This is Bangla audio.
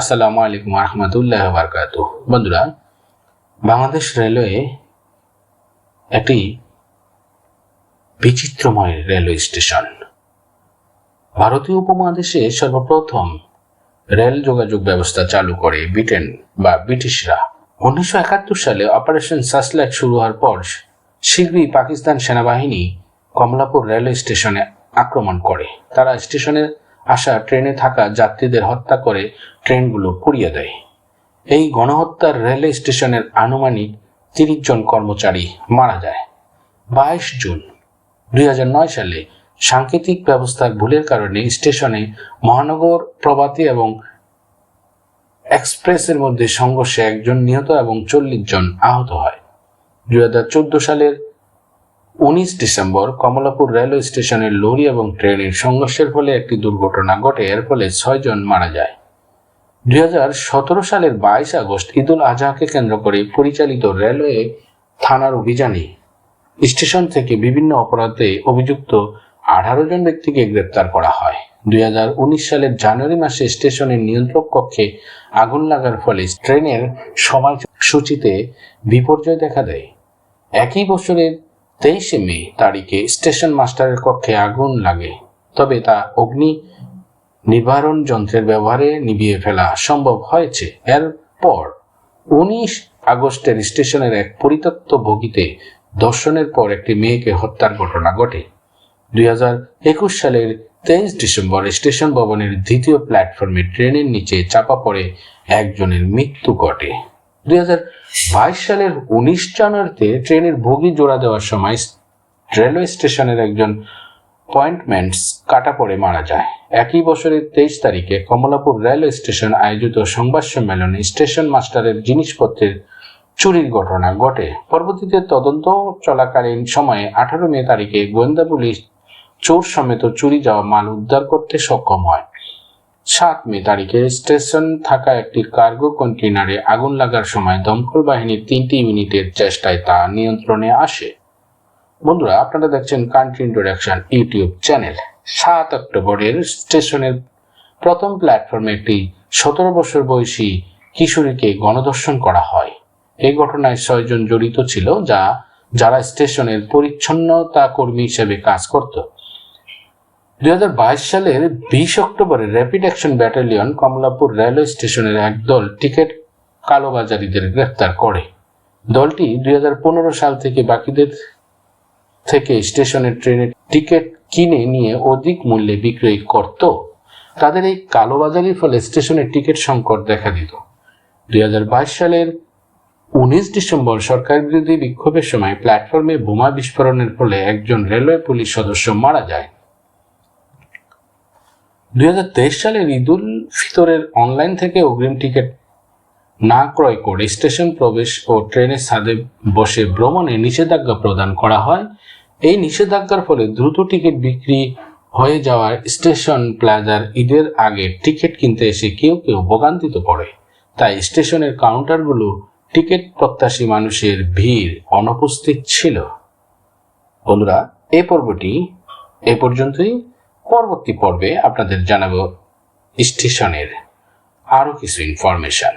আসসালামু আলাইকুম রহমতুল্লাহ বারকাত বন্ধুরা, বাংলাদেশ রেলওয়ে একটি বিচিত্রময় রেলওয়ে স্টেশন। ভারতীয় উপমহাদেশে সর্বপ্রথম রেল যোগাযোগ ব্যবস্থা চালু করে ব্রিটেন বা ব্রিটিশরা। উনিশশো একাত্তর সালে অপারেশন সাসল্যাক শুরু হওয়ার পর শীঘ্রই পাকিস্তান সেনাবাহিনী কমলাপুর রেলওয়ে স্টেশনে আক্রমণ করে। তারা স্টেশনে আসা ট্রেনে থাকা যাত্রীদের হত্যা করে ট্রেনগুলো পুড়িয়ে দেয়। এই গণহত্যার রেলওয়ে স্টেশনের আনুমানিক তিরিশ জন কর্মচারী মারা যায়। বাইশ জুন দুই হাজার নয় সালে সাংকেতিক ব্যবস্থার ভুলের কারণে স্টেশনে মহানগর প্রভাতী এবং এক্সপ্রেসের মধ্যে সংঘর্ষে একজন নিহত এবং চল্লিশ জন আহত হয়। দুই হাজার চোদ্দ সালের উনিশ ডিসেম্বর কমলাপুর রেলওয়ে স্টেশনের লরি এবং ট্রেনের সংঘর্ষের ফলে একটি দুর্ঘটনা ঘটে। এর ফলে ছয়জন মারা যায়। দুই হাজার সতেরো সালের বাইশ আগস্ট ঈদুল আজহাকে কেন্দ্র করে পরিচালিত রেলওয়ে থানার অভিযানে স্টেশন থেকে বিভিন্ন অপরাধে অভিযুক্ত আঠারো জন ব্যক্তিকে গ্রেপ্তার করা হয়। দুই হাজার উনিশ সালের জানুয়ারি মাসে স্টেশনের নিয়ন্ত্রক কক্ষে আগুন লাগার ফলে ট্রেনের সময়সূচিতে বিপর্যয় দেখা দেয়। একই বছরের তেইশে মে তারিখে স্টেশন মাস্টারের কক্ষে আগুন লাগে। তবে তা অগ্নি নিবারণ যন্ত্রের ব্যবহারে নিভিয়ে ফেলা সম্ভব হয়েছে। এরপর উনিশ আগস্টের স্টেশনের এক পরিত্যক্ত বগিতে দর্শনের পর একটি মেয়েকে হত্যার ঘটনা ঘটে। দুই সালের তেইশ ডিসেম্বর স্টেশন ভবনের দ্বিতীয় প্ল্যাটফর্মে ট্রেনের নিচে চাপা পড়ে একজনের মৃত্যু ঘটে। দুই সালের উনিশ জানুয়ারিতে ট্রেনের বগি জোড়া দেওয়ার সময় রেলওয়ে স্টেশনের একজন পয়েন্টমেন্টস কাটা পড়ে মারা যায়। একই বছরের তেইশ তারিখে কমলাপুর রেলওয়ে স্টেশন আয়োজিত সংবাদ সম্মেলনে স্টেশন মাস্টারের জিনিসপত্রের চুরির ঘটনা ঘটে। পরবর্তীতে তদন্ত চলাকালীন সময়ে আঠারো মে তারিখে গোয়েন্দা পুলিশ চোর সমেত চুরি যাওয়া মাল উদ্ধার করতে সক্ষম হয়। সাত মে তারিখে স্টেশন থাকা একটি কার্গো কন্টেনারে আগুন লাগার সময় দমকল বাহিনীর তিনটি ইউনিটের চেষ্টায় তা নিয়ন্ত্রণে আসে। বন্ধুরা, আপনারা দেখছেন কান্ট্রি ইন্ট্রোডাকশন ইউটিউব চ্যানেল। সাত অক্টোবরের স্টেশনের প্রথম প্ল্যাটফর্মে একটি সতেরো বছর বয়সী কিশোরীকে গণধর্ষণ করা হয়। এই ঘটনায় ছয়জন জড়িত ছিল, যা যারা স্টেশনের পরিচ্ছন্নতা কর্মী হিসেবে কাজ করত। দুই হাজার বাইশ সালের বিশ অক্টোবরে rapid action battalion Kamalapur railway স্টেশনের একদল টিকিট কালোবাজারিদের গ্রেফতার করে। দলটি দুই হাজার পনেরো সাল থেকে বাকিদের থেকে স্টেশনের ট্রেনের টিকিট কিনে নিয়ে অধিক মূল্যে বিক্রয় করত। তাদের এই কালোবাজারির ফলে স্টেশনের টিকিট সংকট দেখা দিত। দুই হাজার বাইশ সালের উনিশ ডিসেম্বর সরকার বিরোধী বিক্ষোভের সময় প্ল্যাটফর্মে বোমা বিস্ফোরণের ফলে একজন রেলওয়ে পুলিশ সদস্য মারা যায়। দুই সালের ঈদুল ফিতরের অনলাইন থেকে অগ্রিম টিকিট না ক্রয় করে স্টেশন প্রবেশ ও ট্রেনের ছাদে বসে ভ্রমণে নিষেধাজ্ঞা প্রদান করা হয়। এই নিষেধাজ্ঞার ফলে দ্রুত টিকিট বিক্রি হয়ে যাওয়ার স্টেশন প্লাজার ঈদের আগে টিকিট কিনতে এসে কেউ কেউ ভোগান্তিত পড়ে। তাই স্টেশনের কাউন্টারগুলো টিকিট প্রত্যাশী মানুষের ভিড় অনুপস্থিত ছিল। বন্ধুরা, এ পর্বটি এ পর্যন্তই। পরবর্তী পর্বে আপনাদের জানাব স্টেশনের আরও কিছু ইনফরমেশন